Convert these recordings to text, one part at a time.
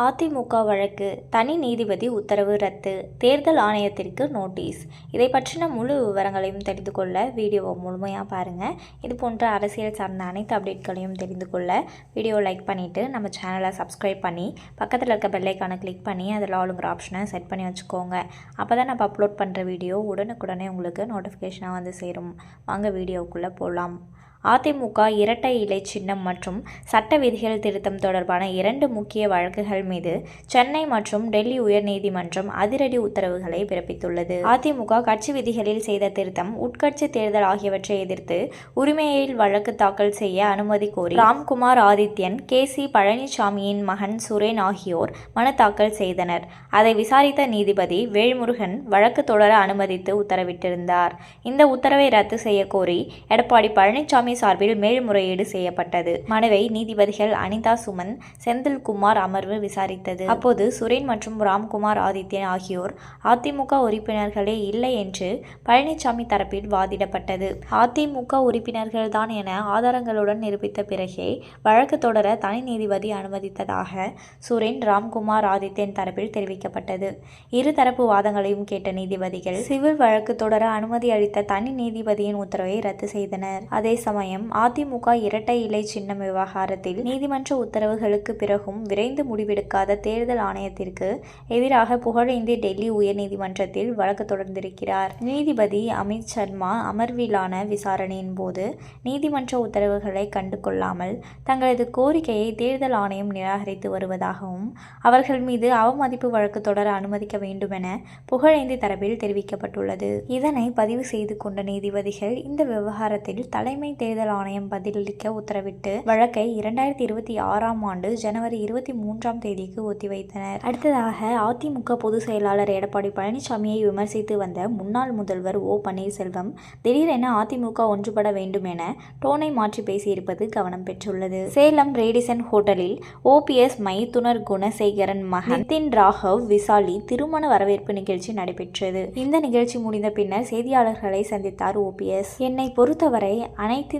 அதிமுக வழக்கு தனி நீதிபதி உத்தரவு ரத்து தேர்தல் ஆணையத்திற்கு நோட்டீஸ். இதை பற்றின முழு விவரங்களையும் தெரிந்து கொள்ள வீடியோவை முழுமையாக பாருங்கள் இது போன்ற அரசியல் சார்ந்த அனைத்து அப்டேட்களையும் தெரிந்து கொள்ள வீடியோ லைக் பண்ணிவிட்டு நம்ம சேனலை சப்ஸ்கிரைப் பண்ணி பக்கத்தில் இருக்க பெல்லைக்கான கிளிக் பண்ணி அதில் ஆளுங்கிற ஆப்ஷனை செட் பண்ணி வச்சுக்கோங்க. அப்போ தான் நம்ம அப்லோட் பண்ணுற வீடியோ உடனுக்குடனே உங்களுக்கு நோட்டிஃபிகேஷனாக வந்து சேரும். வாங்க வீடியோவுக்குள்ளே போகலாம் அதிமுக இரட்டை இலை சின்னம் மற்றும் சட்ட விதிகள் திருத்தம் தொடர்பான இரண்டு முக்கிய வழக்குகள் மீது சென்னை மற்றும் டெல்லி உயர்நீதிமன்றம் அதிரடி உத்தரவுகளை பிறப்பித்துள்ளது. அதிமுக கட்சி விதிகளில் செய்த திருத்தம் உட்கட்சி தேர்தல் ஆகியவற்றை எதிர்த்து உரிமையில் வழக்கு தாக்கல் செய்ய அனுமதி கோரி ராம்குமார் ஆதித்யன் கே சி பழனிசாமியின் மகன் சுரேன் ஆகியோர் மனு தாக்கல் செய்தனர். அதை விசாரித்த நீதிபதி வேல்முருகன் வழக்கு தொடர அனுமதித்து உத்தரவிட்டிருந்தார். இந்த உத்தரவை ரத்து செய்ய கோரி எடப்பாடி பழனிசாமி சார்பில் மேல்முறையீடு செய்யப்பட்டது. மனுவை நீதிபதிகள் அனிதா சுமன் செந்தில்குமார் அமர்வு விசாரித்தது. அப்போது சுரேன் மற்றும் ராம்குமார் ஆதித்யன் ஆகியோர் அதிமுக உறுப்பினர்களே இல்லை என்று பழனிசாமி தரப்பில் வாதிடப்பட்டது. அதிமுக உறுப்பினர்கள்தான் என ஆதாரங்களுடன் நிரூபித்த பிறகே வழக்கு தொடர தனி நீதிபதி அனுமதித்ததாக சுரேன் ராம்குமார் ஆதித்யன் தரப்பில் தெரிவிக்கப்பட்டது. இருதரப்பு வாதங்களையும் கேட்ட நீதிபதிகள் சிவில் வழக்கு தொடர அனுமதி அளித்த தனி நீதிபதியின் உத்தரவை ரத்து செய்தனர். அதே சமயம் அதிமுக இரட்டை இலை சின்னம் விவகாரத்தில் நீதிமன்ற உத்தரவுகளுக்கு பிறகும் விரைந்து முடிவெடுக்காத தேர்தல் ஆணையத்திற்கு எதிராக புகழேந்தி டெல்லி உயர்நீதிமன்றத்தில் வழக்கு தொடர்ந்திருக்கிறார். நீதிபதி அமித் சர்மா அமர்விலான விசாரணையின் போது நீதிமன்ற உத்தரவுகளை கண்டு கொள்ளாமல் தங்களது கோரிக்கையை தேர்தல் ஆணையம் நிராகரித்து வருவதாகவும் அவர்கள் மீது அவமதிப்பு வழக்கு தொடர அனுமதிக்க வேண்டுமென புகழேந்தி தரப்பில் தெரிவிக்கப்பட்டுள்ளது. இதனை பதிவு செய்து கொண்ட நீதிபதிகள் இந்த விவகாரத்தில் தலைமை தேர்தல் ஆணையம் பதிலளிக்க உத்தரவிட்டு வழக்கை இரண்டாயிரத்தி இருபத்தி ஆறாம் ஆண்டு ஜனவரி இருபத்தி மூன்றாம் தேதிக்கு ஒத்திவைத்தனர். அடுத்ததாக அதிமுக பொதுச் செயலாளர் எடப்பாடி பழனிசாமியை விமர்சித்து வந்த முன்னாள் முதல்வர் ஓ பன்னீர்செல்வம் திடீரென அதிமுக ஒன்றுபட வேண்டும் என டோனை மாற்றி பேசியிருப்பது கவனம் பெற்றுள்ளது. சேலம் ரேடிசன் ஹோட்டலில் ஓபிஎஸ் மைத்துனர் குணசேகரன் மகன் நிதின் ராகவ் விசாலி திருமண வரவேற்பு நிகழ்ச்சி நடைபெற்றது. இந்த நிகழ்ச்சி முடிந்த பின்னர் செய்தியாளர்களை சந்தித்தார் ஓபிஎஸ் என்னை பொறுத்தவரை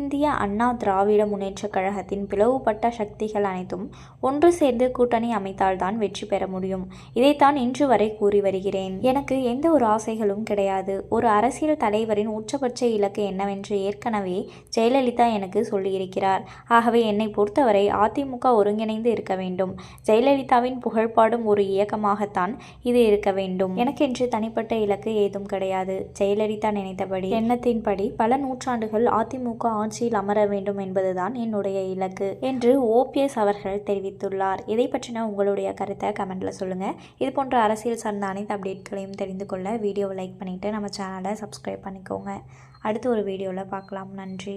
அனைத்திந்திய அண்ணா திராவிட முன்னேற்றக் கழகத்தின் பிளவுபட்ட சக்திகள் அனைத்தும் ஒன்று சேர்ந்து கூட்டணி அமைத்தால்தான் வெற்றி பெற முடியும். இதைத்தான் இன்று வரை கூறி வருகிறேன். எனக்கு எந்த ஒரு ஆசைகளும் கிடையாது. ஒரு அரசியல் தலைவரின் உச்சபட்ச இலக்கு என்னவென்று ஏற்கனவே ஜெயலலிதா எனக்கு சொல்லியிருக்கிறார். ஆகவே என்னை பொறுத்தவரை அதிமுக ஒருங்கிணைந்து இருக்க வேண்டும். ஜெயலலிதாவின் புகழ்பாடும் ஒரு இயக்கமாகத்தான் இது இருக்க வேண்டும். எனக்கென்று தனிப்பட்ட இலக்கு ஏதும் கிடையாது. ஜெயலலிதா நினைத்தபடி எண்ணத்தின்படி பல நூற்றாண்டுகள் அதிமுக ஆட்சியில் அமர வேண்டும் என்பதுதான் என்னுடைய இலக்கு என்று ஓபிஎஸ் அவர்கள் தெரிவித்துள்ளார். இதை பற்றின உங்களுடைய கருத்தை கமெண்ட்டில் சொல்லுங்கள் இது போன்ற அரசியல் சார்ந்த அனைத்து அப்டேட்களையும் தெரிந்து கொள்ள வீடியோவை லைக் பண்ணிவிட்டு நம்ம சேனலை சப்ஸ்கிரைப் பண்ணிக்கோங்க. அடுத்து ஒரு வீடியோவில் பார்க்கலாம். நன்றி.